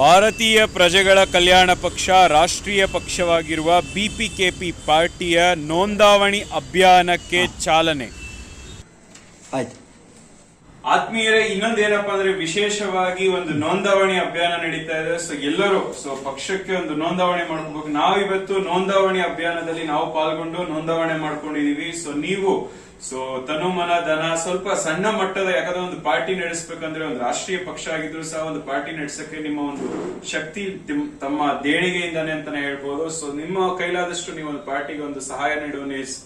ಭಾರತೀಯ ಪ್ರಜೆಗಳ ಕಲ್ಯಾಣ ಪಕ್ಷ ರಾಷ್ಟ್ರೀಯ ಪಕ್ಷವಾಗಿರುವ ಬಿ ಪಿ ಕೆ ಪಿ ಪಾರ್ಟಿಯ ನೋಂದಾವಣಿ ಅಭಿಯಾನಕ್ಕೆ ಚಾಲನೆ. ಆಯ್ತು. ಆತ್ಮೀಯರೇ ಇನ್ನೊಂದೇನಪ್ಪ ಅಂದ್ರೆ ವಿಶೇಷವಾಗಿ ಒಂದು ನೋಂದಾವಣಿ ಅಭಿಯಾನ ನಡೀತಾ ಇದೆ. ಸೊ ಎಲ್ಲರೂ ಸೊ ಪಕ್ಷಕ್ಕೆ ಒಂದು ನೋಂದಾವಣಿ ಮಾಡ್ಕೋಬೇಕು. ನಾವಿವತ್ತು ನೋಂದಾವಣಿ ಅಭಿಯಾನದಲ್ಲಿ ನಾವು ಪಾಲ್ಗೊಂಡು ನೋಂದಾವಣೆ ಮಾಡ್ಕೊಂಡಿದೀವಿ. ಸೊ ನೀವು ಸೊ ತನು ಮನ ಧನ ಸ್ವಲ್ಪ ಸಣ್ಣ ಮಟ್ಟದ ಯಾಕಂದ್ರೆ ಒಂದು ಪಾರ್ಟಿ ನಡೆಸಬೇಕಂದ್ರೆ ಒಂದು ರಾಷ್ಟ್ರೀಯ ಪಕ್ಷ ಆಗಿದ್ರು ಸಹ ಒಂದು ಪಾರ್ಟಿ ನಡೆಸಕ್ಕೆ ನಿಮ್ಮ ಒಂದು ಶಕ್ತಿ ತಮ್ಮ ದೇಣಿಗೆಯಿಂದಾನೆ ಅಂತಾನೆ ಹೇಳ್ಬೋದು. ಸೊ ನಿಮ್ಮ ಕೈಲಾದಷ್ಟು ನೀವು ಒಂದು ಪಾರ್ಟಿಗೆ ಒಂದು ಸಹಾಯ ನೀಡುವ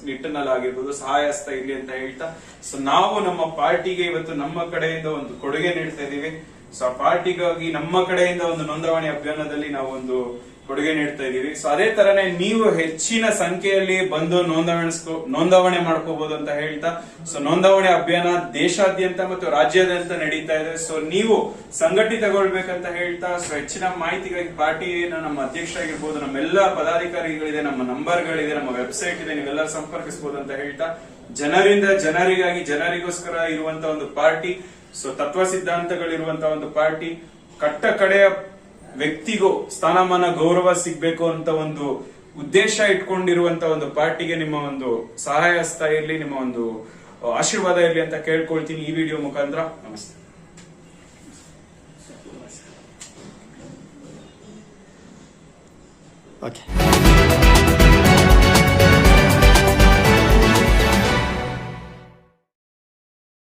ನಿಟ್ಟಿನಲ್ಲಿ ಆಗಿರ್ಬೋದು ಸಹಾಯ ಇರ್ಲಿ ಅಂತ ಹೇಳ್ತಾ. ಸೊ ನಾವು ನಮ್ಮ ಪಾರ್ಟಿಗೆ ಇವತ್ತು ನಮ್ಮ ಕಡೆಯಿಂದ ಒಂದು ಕೊಡುಗೆ ನೀಡ್ತಾ ಇದೀವಿ ಸೊ ಆ ಪಾರ್ಟಿಗಾಗಿ ನಮ್ಮ ಕಡೆಯಿಂದ ಒಂದು ನೋಂದಾವಣಿ ಅಭಿಯಾನದಲ್ಲಿ ನಾವು ಒಂದು ಕೊಡುಗೆ ನೀಡ್ತಾ ಇದೀವಿ ಸೊ ಅದೇ ತರನೇ ನೀವು ಹೆಚ್ಚಿನ ಸಂಖ್ಯೆಯಲ್ಲಿ ಬಂದು ನೋಂದಾವಣಿಸ್ಕೊ ನೋಂದಾವಣೆ ಮಾಡ್ಕೋಬಹುದು ಅಂತ ಹೇಳ್ತಾ ಸೊ ನೋಂದಾವಣೆ ಅಭಿಯಾನ ದೇಶಾದ್ಯಂತ ಮತ್ತು ರಾಜ್ಯಾದ್ಯಂತ ನಡೀತಾ ಇದೆ. ಸೊ ನೀವು ಸಂಘಟಿತಗೊಳ್ಬೇಕಂತ ಹೇಳ್ತಾ ಸೊ ಹೆಚ್ಚಿನ ಮಾಹಿತಿಗಾಗಿ ಪಾರ್ಟಿ ನಮ್ಮ ಅಧ್ಯಕ್ಷ ಆಗಿರ್ಬೋದು ನಮ್ಮೆಲ್ಲ ಪದಾಧಿಕಾರಿಗಳಿದೆ, ನಮ್ಮ ನಂಬರ್ಗಳಿದೆ, ನಮ್ಮ ವೆಬ್ಸೈಟ್ ಇದೆ ನೀವೆಲ್ಲ ಸಂಪರ್ಕಿಸಬಹುದು ಅಂತ ಹೇಳ್ತಾ, ಜನರಿಂದ ಜನರಿಗಾಗಿ, ಜನರಿಗೋಸ್ಕರ ಇರುವಂತ ಒಂದು ಪಾರ್ಟಿ ಸೊ ತತ್ವ ಸಿದ್ಧಾಂತಗಳಿರುವಂತಹ ಒಂದು ಪಾರ್ಟಿ, ಕಟ್ಟ ಕಡೆಯ ವ್ಯಕ್ತಿಗೂ ಸ್ಥಾನಮಾನ, ಗೌರವ ಸಿಗ್ಬೇಕು ಅಂತ ಒಂದು ಉದ್ದೇಶ ಇಟ್ಕೊಂಡಿರುವಂತ ಒಂದು ಪಾರ್ಟಿಗೆ ನಿಮ್ಮ ಒಂದು ಸಹಾಯ ಹಸ್ತ ಇರಲಿ, ನಿಮ್ಮ ಒಂದು ಆಶೀರ್ವಾದ ಇರಲಿ ಅಂತ ಕೇಳ್ಕೊಳ್ತೀನಿ ಈ ವಿಡಿಯೋ ಮುಖಾಂತರ. ನಮಸ್ತೆ. ಓಕೆ